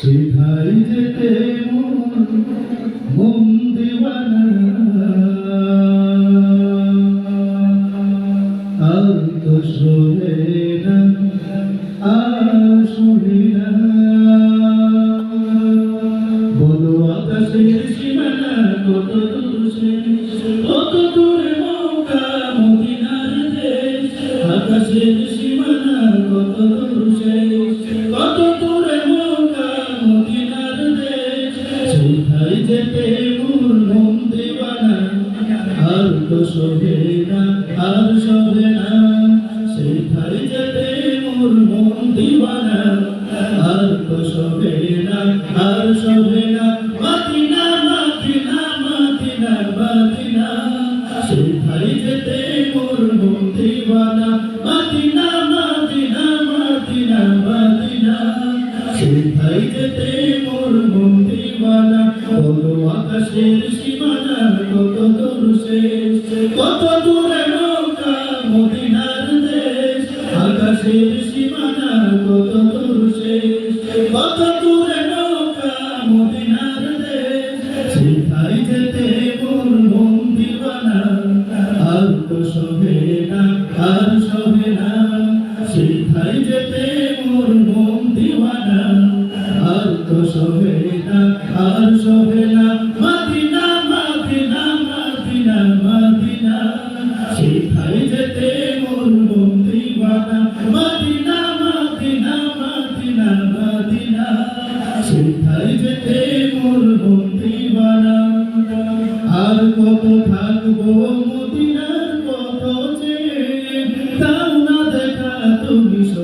সেথায় যেতে মন দিওয়ানা। আর তো শোনে না, আর শুনি না। বলো আকাশের সীমানা কত দূর কত দূরে নৌকা মদিনার দেশ? আকাশের সীমানা তো শোভে না আর শোভে না সেথায় যেতে মোর মন দিবানা আর তো শোভে না আর শোভে না মাদিনা মাদিনা মাদিনা মাদিনা সেথায় যেতে মোর মন দিবানা মাদিনা মাদিনা মাদিনা মাদিনা সেথায় যেতে মোর মন সীমানা কত দূর নৌকা মদিনার দেশ আকাশের সীমানা কত দূর শেষ কত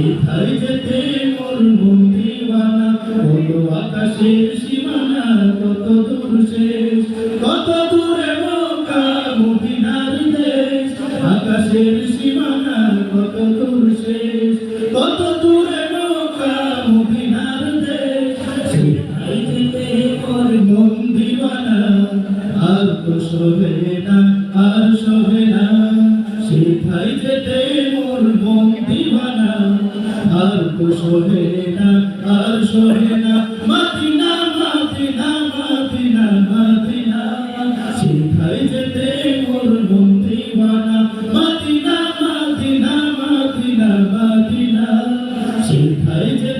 সেথায় যেতে আকাশের সীমানা কত কত দূরে নৌকা মদিনার দেশ? আকাশের সীমানা কত আর তো শোভে না মাদিনা মাদিনা মাদিনা মাদিনা। সেথায় যেতে মোর মন দিবানা মাদিনা মাদিনা মাদিনা মাদিনা। সেথায় যেতে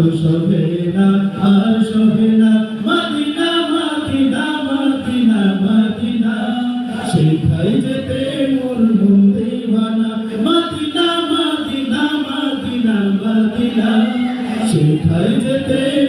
তো শোভে না, আর শোভে না। মাদিনা মাদিনা মাদিনা মাদিনা। সেইখানে যেতে মোর মন দেওয়ানা। মাদিনা মাদিনা মাদিনা মাদিনা। সেইখানে যেতে